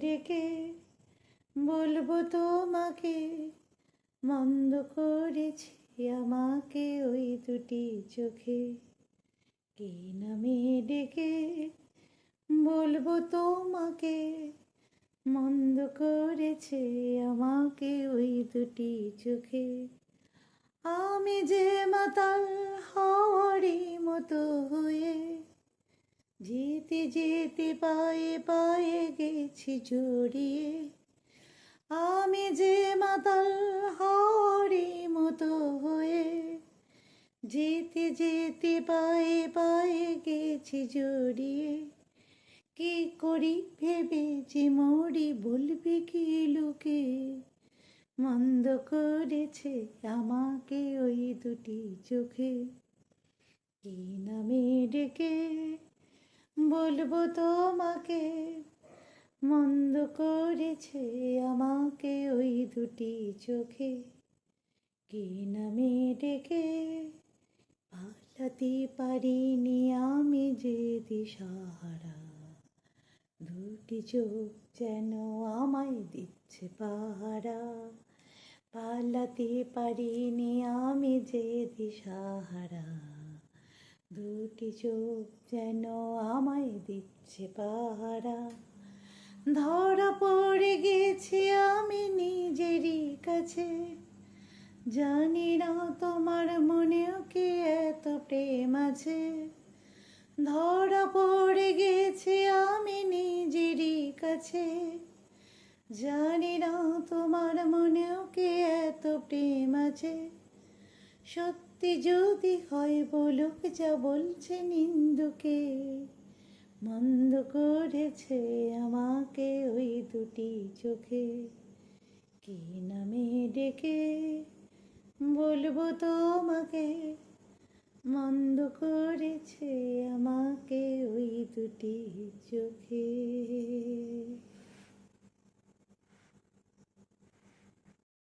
ডেকে বলব তোমাকে, মন্দ করেছি আমাকে ওই দুটি চোখে। কে নামে ডেকে বলব তোমাকে, মন্দ করেছে আমাকে ওই দুটি চোখে। আমি যে মাতাল হওয়ারই মতো হয়ে যেতে যেতে পায়ে পায়ে গেছি জড়িয়ে আমি যে মাতাল হওয়ারই মতো হয়ে যেতে যেতে পায়ে পায়ে গেছি জড়িয়ে কি করি ভেবে যে মরি বলবি কি লোকে? মন্দ করেছে আমাকে ওই দুটি চোখে। কি নামে ডেকে বলব তোমাকে, মন্দ করেছে আমাকে ওই দুটি চোখে। কি নামে ডেকে পালাতে পারিনি আমি যে দিশাহারা। দুটি চোখ যেন আমায় দিচ্ছে পাহারা। পালাতে পারিনি আমি যে দিশাহারা। দুটি চোখ যেন আমায় দিচ্ছে পাহারা। ধরা পড়ে গেছি আমি নিজেরই কাছে। জানি না তোমার মনেও কি এত প্রেম আছে। ধরা পড়ে গেছি আমি নিজেরই কাছে। জানি না তোমার মনেও কি এত প্রেম আছে। সত্যি যদি হয় বলুক যা বলছে নিন্দুকে, মন্দ করেছে আমাকে ওই দুটি চোখে। কি নামে ডেকে বলব তোমাকে, মন্দ করেছে আমাকে ওই দুটি চোখে।